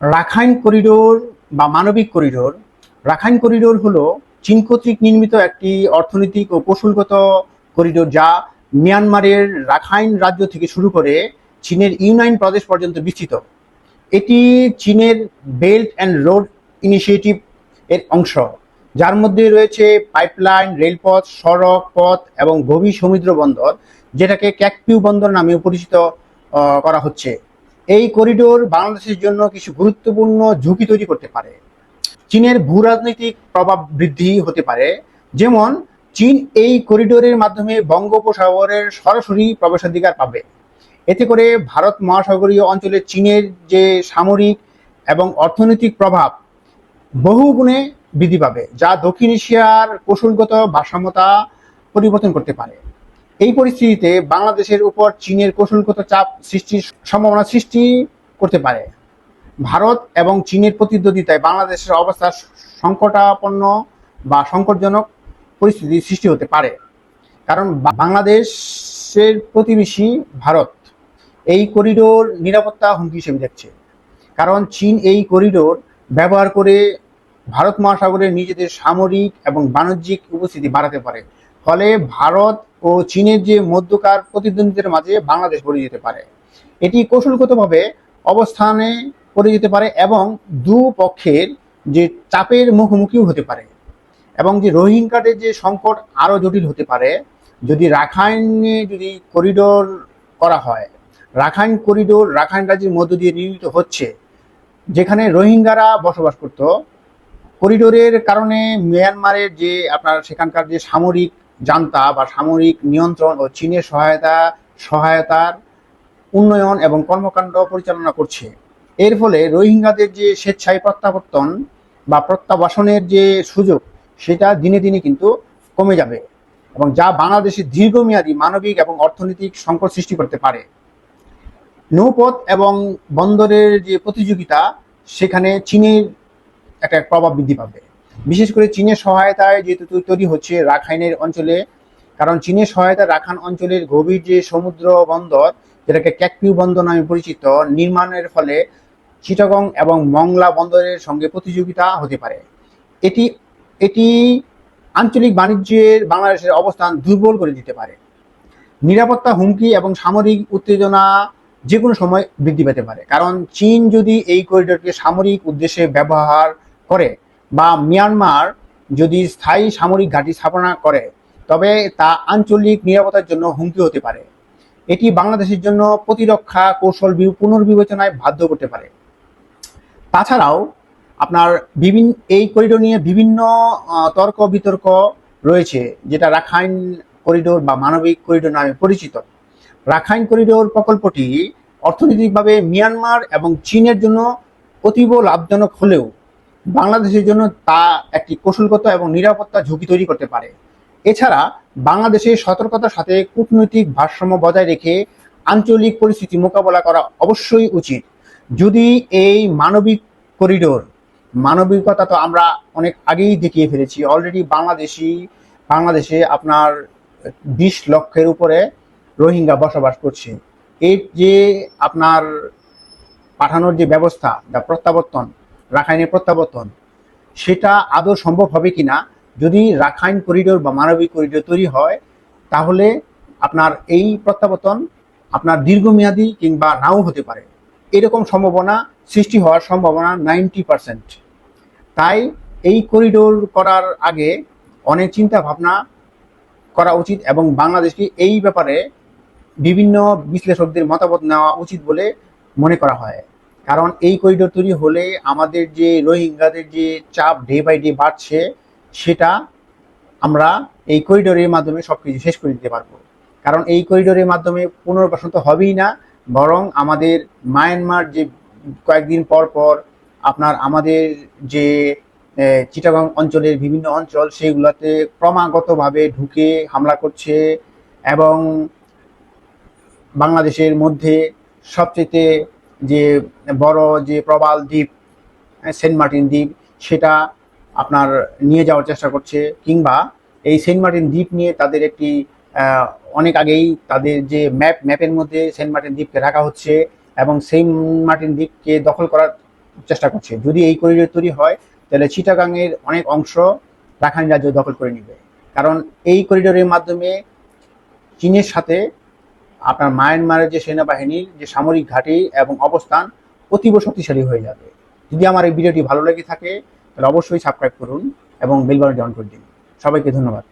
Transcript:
Rakhine corridor বা মানবিক corridor. Rakhine corridor হলো চীন কর্তৃক নির্মিত একটি অর্থনৈতিক ও কৌশলগত করিডোর যা মিয়ানমারের রাখাইন রাজ্য থেকে শুরু করে চীনের ইউনাইন প্রদেশ পর্যন্ত বিস্তৃত। এটি চীনের বেল্ট অ্যান্ড রোড ইনিশিয়েটিভ এর অংশ, যার মধ্যে রয়েছে পাইপলাইন, রেলপথ, সড়ক পথ এবং গভীর সমুদ্র বন্দর, যেটাকে ক্যাকপিউ বন্দর নামেও পরিচিত করা হচ্ছে। এই করিডোর বাংলাদেশের জন্য কিছু গুরুত্বপূর্ণ ঝুঁকি তৈরি করতে পারে। চীনের ভূরাজনৈতিক প্রভাব বৃদ্ধি হতে পারে। যেমন, চীন এই করিডোরের মাধ্যমে বঙ্গোপসাগরের সরাসরি প্রবেশাধিকার পাবে। এতে করে ভারত মহাসাগরীয় অঞ্চলে চীনের যে সামরিক এবং অর্থনৈতিক প্রভাব বহু গুণে বৃদ্ধি পাবে, যা দক্ষিণ এশিয়ার কৌশলগত ভারসাম্যতা পরিবর্তন করতে পারে। এই পরিস্থিতিতে বাংলাদেশের উপর চীনের কৌশলগত চাপ সৃষ্টির সম্ভাবনা সৃষ্টি করতে পারে। ভারত এবং চীনের প্রতিদ্বন্দ্বিতায় বাংলাদেশের অবস্থা সংকটাপন্ন বা সংকটজনক পরিস্থিতি সৃষ্টি হতে পারে। কারণ বাংলাদেশের প্রতিবেশী ভারত এই করিডোর নিরাপত্তা হুমকি হিসেবে দেখছে। কারণ চীন এই করিডোর ব্যবহার করে ভারত মহাসাগরে নিজেদের সামরিক এবং বাণিজ্যিক উপস্থিতি বাড়াতে পারে। ফলে ভারত ও চীনের যে মধ্যকার প্রতিদ্বন্দ্বিতার মাঝে বাংলাদেশ পড়ে যেতে পারে। এটি কৌশলগতভাবে অবস্থানে পড়ে যেতে পারে এবং দুপক্ষের যে চাপের মুখোমুখিও হতে পারে এবং যে রোহিঙ্গাদের যে সংকট আরও জটিল হতে পারে, যদি রাখাইনে যদি করিডোর করা হয়, রাখাইন করিডোর রাখাইন রাজ্যের মধ্য দিয়ে নির্মিত হচ্ছে, যেখানে রোহিঙ্গারা বসবাস করত, করিডোরের কারণে মিয়ানমারের যে আপনার সেখানকার যে সামরিক জান্তা বা সামরিক নিয়ন্ত্রণ ও চীনের সহায়তা, সহায়তার উন্নয়ন এবং কর্মকাণ্ড পরিচালনা করছে। এর ফলে রোহিঙ্গাদের যে স্বেচ্ছায় প্রত্যাবর্তন বা প্রত্যাবাসনের যে সুযোগ, সেটা দিনে দিনে কিন্তু কমে যাবে এবং যা বাংলাদেশে দীর্ঘমেয়াদী মানবিক এবং অর্থনৈতিক সংকট সৃষ্টি করতে পারে। নৌপথ এবং বন্দরের যে প্রতিযোগিতা, সেখানে চীনের একটা প্রভাব বৃদ্ধি পাবে। বিশেষ করে চীনের সহায়তায় যেহেতু তৈরি হচ্ছে রাখাইনের অঞ্চলে, কারণ চীনের সহায়তা রাখান অঞ্চলের গভীর যে সমুদ্র বন্দর, যেটাকে ক্যাকপিউ বন্দর নামে পরিচিত, নির্মাণের ফলে চিটাগং এবং মংলা বন্দরের সঙ্গে প্রতিযোগিতা হতে পারে। এটি এটি আঞ্চলিক বাণিজ্যের বাংলাদেশের অবস্থান দুর্বল করে দিতে পারে। নিরাপত্তা হুমকি এবং সামরিক উত্তেজনা যে কোনো সময় বৃদ্ধি পেতে পারে। কারণ চীন যদি এই করিডোরকে সামরিক উদ্দেশ্যে ব্যবহার করে বা মিয়ানমার যদি স্থায়ী সামরিক ঘাঁটি স্থাপনা করে, তবে তা আঞ্চলিক নিরাপত্তার জন্য হুমকি হতে পারে। এটি বাংলাদেশের জন্য প্রতিরক্ষা কৌশল পুনর্বিবেচনায় বাধ্য করতে পারে। তাছাড়াও, আপনার বিভিন্ন এই করিডোর নিয়ে বিভিন্ন তর্ক বিতর্ক রয়েছে, যেটা রাখাইন করিডোর বা মানবিক করিডোর নামে পরিচিত। রাখাইন করিডোর প্রকল্পটি অর্থনৈতিকভাবে মিয়ানমার এবং চীনের জন্য অতীব লাভজনক হলেও বাংলাদেশের জন্য তা একটি কৌশলগত এবং নিরাপত্তা ঝুঁকি তৈরি করতে পারে। এছাড়া বাংলাদেশের সতর্কতার সাথে কূটনৈতিক ভারসাম্য বজায় রেখে আঞ্চলিক পরিস্থিতি মোকাবেলা করা অবশ্যই উচিত। যদি এই মানবিক করিডোর, মানবিকতা তো আমরা অনেক আগেই দেখিয়ে ফেলেছি অলরেডি বাংলাদেশি, বাংলাদেশে আপনার বিশ লক্ষের উপরে রোহিঙ্গা বসবাস করছে। এর যে আপনার পাঠানোর যে ব্যবস্থা বা প্রত্যাবর্তন রাখাইনের প্রত্যাবর্তন। সেটা আদৌ সম্ভব হবে কিনা, যদি রাখাইন করিডোর বা মানবিক করিডোর তৈরি হয়, তাহলে আপনার এই প্রত্যাবর্তন আপনার দীর্ঘমেয়াদী কিংবা নাও হতে পারে। এরকম সম্ভাবনা সৃষ্টি হওয়ার সম্ভাবনা নাইনটি পার্সেন্ট। তাই এই করিডোর করার আগে অনেক চিন্তা ভাবনা করা উচিত এবং বাংলাদেশকে এই ব্যাপারে বিভিন্ন বিশ্লেষকদের মতামত নেওয়া উচিত বলে মনে করা হয়। কারণ এই করিডোর তৈরি হলে আমাদের যে রোহিঙ্গাদের যে চাপ ডে বাই ডে বাড়ছে, সেটা আমরা এই করিডোরের মাধ্যমে সবকিছু শেষ করে দিতে পারব। কারণ এই করিডোরের মাধ্যমে পুনর্বাসন তো হবেই না, বরং আমাদের মায়ানমার যে কয়েকদিন পর পর আপনার আমাদের যে চিটাগং অঞ্চলের বিভিন্ন অঞ্চল সেগুলোতে ক্রমাগতভাবে ঢুকে হামলা করছে এবং বাংলাদেশের মধ্যে সবচেয়ে যে বড় যে প্রবাল দ্বীপ সেন্ট মার্টিন দ্বীপ, সেটা আপনার নিয়ে যাওয়ার চেষ্টা করছে, কিংবা এই সেন্ট মার্টিন দ্বীপ নিয়ে তাদের একটি অনেক আগেই তাদের যে ম্যাপ, ম্যাপের মধ্যে সেন্ট মার্টিন দ্বীপকে রাখা হচ্ছে এবং সেন্ট মার্টিন দ্বীপকে দখল করার চেষ্টা করছে। যদি এই করিডোর তৈরি হয়, তাহলে চিটাগাংয়ের অনেক অংশ রাখাইন রাজ্য দখল করে নেবে। কারণ এই করিডোরের মাধ্যমে চীনের সাথে আপনার মায়ানমারের যে সেনাবাহিনীর যে সামরিক ঘাঁটি এবং অবস্থান অতীব শক্তিশালী হয়ে যাবে। যদি আমার এই ভিডিওটি ভালো লেগে থাকে, তাহলে অবশ্যই সাবস্ক্রাইব করুন এবং বেল বাটনটি অন করে দিন। সবাইকে ধন্যবাদ।